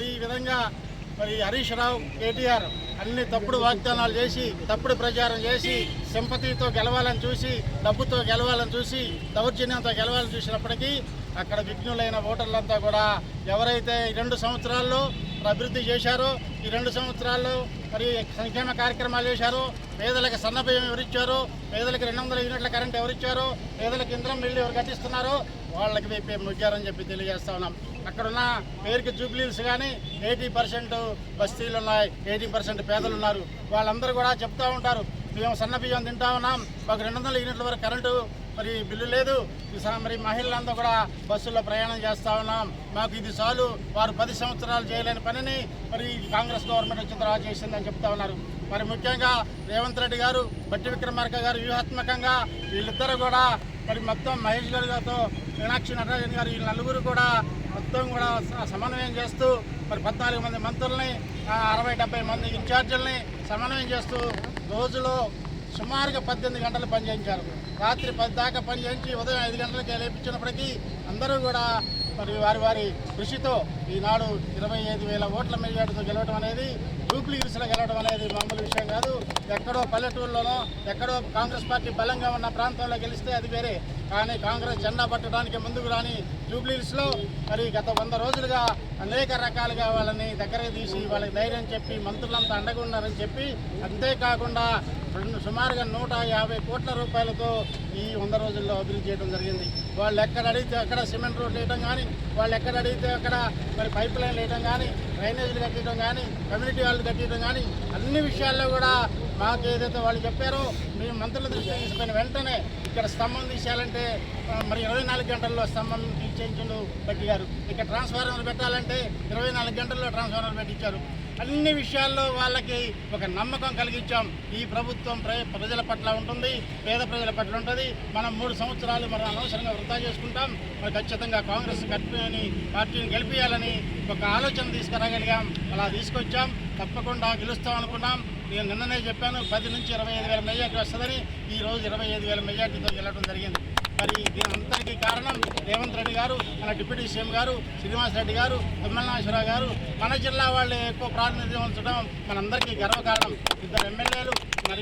మరి ఈ విధంగా మరి హరీష్ రావు కేటీఆర్ అన్ని తప్పుడు వాగ్దానాలు చేసి తప్పుడు ప్రచారం చేసి సింపతితో గెలవాలని చూసి డబ్బుతో గెలవాలని చూసి దౌర్జన్యంతో గెలవాలని చూసినప్పటికీ అక్కడ విఘ్నులైన ఓటర్లంతా కూడా ఎవరైతే ఈ రెండు సంవత్సరాల్లో అభివృద్ధి చేశారో ఈ రెండు సంవత్సరాల్లో మరి సంక్షేమ కార్యక్రమాలు చేశారో పేదలకు సన్నభయం ఎవరిచ్చారో పేదలకు రెండు వందల యూనిట్ల కరెంట్ ఎవరిచ్చారో పేదలకు ఇంద్రం మిల్లు ఎవరు కట్టిస్తున్నారో వాళ్ళకి వైపు ముగ్గారని చెప్పి తెలియజేస్తా ఉన్నాం. అక్కడున్న పేరుకి జూబ్లీస్ కానీ ఎయిటీ పర్సెంట్ బస్తీలు ఉన్నాయి ఎయిటీ పర్సెంట్ పేదలు ఉన్నారు. వాళ్ళందరూ కూడా చెప్తూ ఉంటారు మేము సన్న బియ్యం తింటా ఉన్నాం మాకు రెండు వందల యూనిట్ల వరకు కరెంటు మరి బిల్లు లేదు. ఈ స- మరి మహిళలంతా కూడా బస్సుల్లో ప్రయాణం చేస్తూ ఉన్నాం. మాకు ఇది చాలు వారు పది సంవత్సరాలు చేయలేని పనిని మరి కాంగ్రెస్ గవర్నమెంట్ వచ్చిన తర్వాత చేసిందని చెప్తా ఉన్నారు. మరి ముఖ్యంగా రేవంత్ రెడ్డి గారు బట్టి విక్రమార్క గారు వ్యూహాత్మకంగా వీళ్ళిద్దరూ కూడా మరి మొత్తం మహేష్ గారి గారితో మీనాక్షి నటరాజన్ గారు వీళ్ళ నలుగురు కూడా మొత్తం కూడా సమన్వయం చేస్తూ మరి పద్నాలుగు మంది మంత్రుల్ని అరవై డెబ్బై మంది ఇన్ఛార్జీలని సమన్వయం చేస్తూ రోజులో సుమారుగా పద్దెనిమిది గంటలు పనిచేయించారు. రాత్రి పది దాకా పనిచేయించి ఉదయం ఐదు గంటలకి లేపించినప్పటికీ అందరూ కూడా మరి వారి వారి కృషితో ఈనాడు ఇరవై ఐదు వేల ఓట్ల మెజార్టీతో గెలవడం అనేది జూబ్లీ హిల్స్లో గెలవడం అనేది మామూలు విషయం కాదు. ఎక్కడో పల్లెటూరులోనో ఎక్కడో కాంగ్రెస్ పార్టీ బలంగా ఉన్న ప్రాంతంలో గెలిస్తే అది వేరే. కానీ కాంగ్రెస్ జెండా పట్టడానికి ముందుకు రాని జూబ్లీ మరి గత వంద రోజులుగా అనేక రకాలుగా వాళ్ళని దగ్గరకు తీసి వాళ్ళకి ధైర్యం చెప్పి మంత్రులంతా అండగా ఉన్నారని చెప్పి అంతేకాకుండా రెండు సుమారుగా నూట యాభై కోట్ల రూపాయలతో ఈ వంద రోజుల్లో అభివృద్ధి చేయడం జరిగింది. వాళ్ళు ఎక్కడ అడిగితే అక్కడ సిమెంట్ రోడ్లు వేయడం కానీ వాళ్ళు ఎక్కడ అడిగితే అక్కడ మరి పైప్ లైన్ వేయడం కానీ డ్రైనేజీలు కట్టడం కానీ కమ్యూనిటీ హాల్ కట్టడం కానీ అన్ని విషయాల్లో కూడా మాకు ఏదైతే వాళ్ళు చెప్పారో మేము మంత్రుల దృష్టి తీసుకుని వెంటనే ఇక్కడ స్తంభం తీసేయాలంటే మరి ఇరవై నాలుగు గంటల్లో స్తంభం తీసేయించు బట్టి గారు. ఇక్కడ ట్రాన్స్ఫార్మర్ పెట్టాలంటే ఇరవై నాలుగు గంటల్లో ట్రాన్స్ఫార్మర్ పెట్టించారు. అన్ని విషయాల్లో వాళ్ళకి ఒక నమ్మకం కలిగించాం. ఈ ప్రభుత్వం ప్ర- ప్రజల పట్ల ఉంటుంది పేద ప్రజల పట్ల ఉంటుంది. మనం మూడు సంవత్సరాలు మనం అనవసరంగా వృధా చేసుకుంటాం. మరి ఖచ్చితంగా కాంగ్రెస్ కట్టిని పార్టీని గెలిపించాలని ఒక ఆలోచన తీసుకురాగలిగాం. అలా తీసుకొచ్చాం. తప్పకుండా గెలుస్తాం అనుకున్నాం. నేను నిన్ననే చెప్పాను పది నుంచి ఇరవై ఐదు వేల మెజార్టీ వస్తుందని. ఈ రోజు ఇరవై ఐదు వేల మెజార్టీతో గెలవడం జరిగింది. మరి దీని అంతటికీ కారణం రేవంత్ రెడ్డి గారు మన డిప్యూటీ సీఎం గారు శ్రీనివాస్ రెడ్డి గారు తుమ్మలనాశ్వరరావు గారు. మన జిల్లా వాళ్ళే ఎక్కువ ప్రాతినిధ్యం ఉంచడం మనందరికీ గర్వకారణం. ఇద్దరు ఎమ్మెల్యేలు మరి